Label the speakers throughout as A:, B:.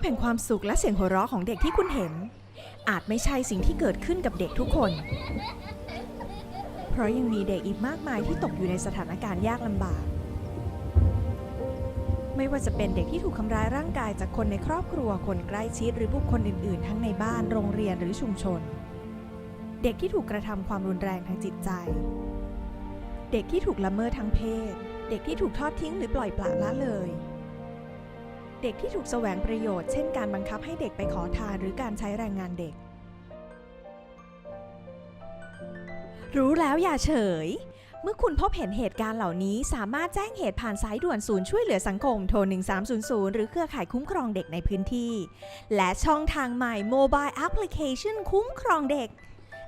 A: พแห่งความสุขและเสียงหัวเราะของเด็กที่คุณเห็น อาจไม่ใช่สิ่งที่เกิดขึ้นกับเด็กทุกคน เพราะยังมีเด็กอีกมากมายที่ตกอยู่ในสถานการณ์ยากลำบาก ไม่ว่าจะเป็นเด็กที่ถูกทำร้ายร่างกายจากคนในครอบครัวคนใกล้ชิดหรือบุคคลอื่น ๆ ทั้งในบ้านโรงเรียนหรือชุมชน เด็กที่ถูกกระทำความรุนแรงทางจิตใจ เด็กที่ถูกละเมิดทางเพศ เด็กที่ถูกทอดทิ้งหรือปล่อยปละละเลย เด็กที่ถูกแสวงประโยชน์ เช่นการบังคับให้เด็กไปขอทานหรือการใช้แรงงานเด็ก รู้แล้วอย่าเฉย เมื่อคุณพบเห็นเหตุการณ์เหล่านี้สามารถแจ้งเหตุผ่านสายด่วนศูนย์ช่วยเหลือสังคมโทร 1300 หรือเครือข่ายคุ้มครองเด็กในพื้นที่ และช่องทางใหม่ Mobile Application คุ้มครองเด็ก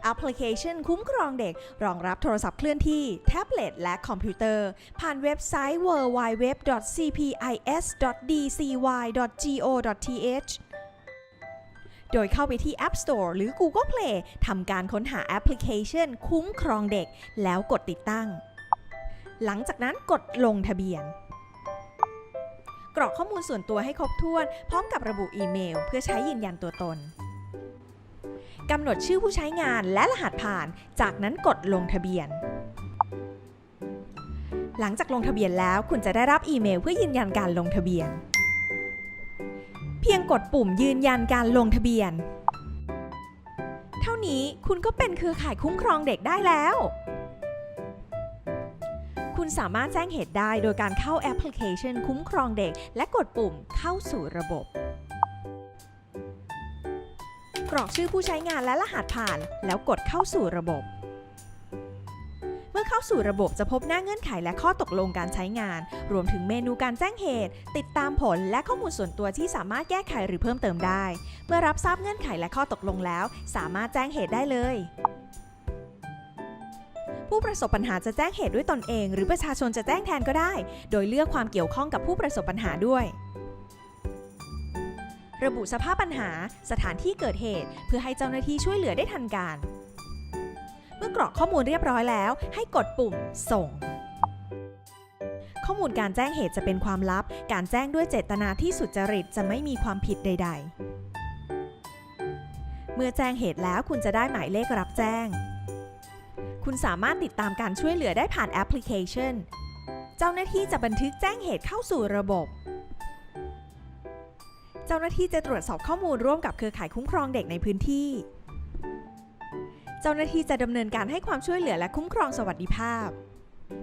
A: แอปพลิเคชันคุ้มครองเด็ก รองรับโทรศัพท์เคลื่อนที่ แท็บเล็ต และคอมพิวเตอร์ ผ่านเว็บไซต์ www.cpis.dcy.go.th โดยเข้าไปที่ App Store หรือ Google Play ทำการค้นหาแอปพลิเคชันคุ้มครองเด็ก แล้วกดติดตั้ง หลังจากนั้นกดลงทะเบียน กรอกข้อมูลส่วนตัวให้ครบถ้วน พร้อมกับระบุอีเมล เพื่อใช้ยืนยันตัวตน กำหนดชื่อผู้ใช้งานและรหัสผ่าน จากนั้นกดลงทะเบียน หลังจากลงทะเบียนแล้วคุณจะได้รับอีเมลเพื่อยืนยันการลงทะเบียน เพียงกดปุ่มยืนยันการลงทะเบียน เท่านี้คุณก็เป็นเครือข่ายคุ้มครองเด็กได้แล้ว คุณสามารถแจ้งเหตุได้โดยการเข้าแอปพลิเคชันคุ้มครองเด็ก และกดปุ่มเข้าสู่ระบบ กรอกชื่อผู้ใช้งานและรหัสผ่าน แล้วกดเข้าสู่ระบบ เมื่อเข้าสู่ระบบจะพบหน้าเงื่อนไขและข้อตกลงการใช้งาน รวมถึงเมนูการแจ้งเหตุ ติดตามผลและข้อมูลส่วนตัวที่สามารถแก้ไขหรือเพิ่มเติมได้ เมื่อรับทราบเงื่อนไขและข้อตกลงแล้ว สามารถแจ้งเหตุได้เลยผู้ประสบปัญหาจะแจ้งเหตุด้วยตนเอง หรือประชาชนจะแจ้งแทนก็ได้ โดยเลือกความเกี่ยวข้องกับผู้ประสบปัญหาด้วย ระบุสภาพปัญหา สถานที่เกิดเหตุ เพื่อให้เจ้าหน้าที่ช่วยเหลือได้ทันการ เมื่อกรอกข้อมูลเรียบร้อยแล้ว ให้กดปุ่ม ส่ง ข้อมูลการแจ้งเหตุจะเป็นความลับ การแจ้งด้วยเจตนาที่สุจริตจะไม่มีความผิดใด ๆ เมื่อแจ้งเหตุแล้วคุณจะได้หมายเลขรับแจ้ง คุณสามารถติดตามการช่วยเหลือได้ผ่านแอปพลิเคชัน เจ้าหน้าที่จะบันทึกแจ้งเหตุเข้าสู่ระบบ จ้าหน้าที่จะตรวจสอบข้อมูลร่วมกับเครือข่ายคุ้มครองเด็กในพื้นที่ เจ้าหน้าที่จะดำเนินการให้ความช่วยเหลือและคุ้มครองสวัสดิภาพ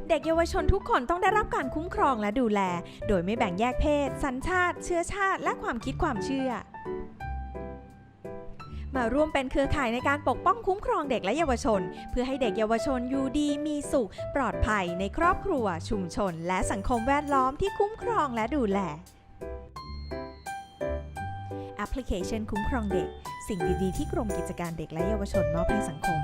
A: เด็กเยาวชนทุกคนต้องได้รับการคุ้มครองและดูแล โดยไม่แบ่งแยกเพศ สัญชาติ เชื้อชาติ และความคิดความเชื่อ มาร่วมเป็นเครือข่ายในการปกป้องคุ้มครองเด็กและเยาวชน เพื่อให้เด็กเยาวชนอยู่ดีมีสุข ปลอดภัยในครอบครัว ชุมชน และสังคมแวดล้อมที่คุ้มครองและดูแล แอปพลิเคชันคุ้มครองเด็ก สิ่งดีๆที่กรมกิจการเด็กและเยาวชนมอบให้สังคม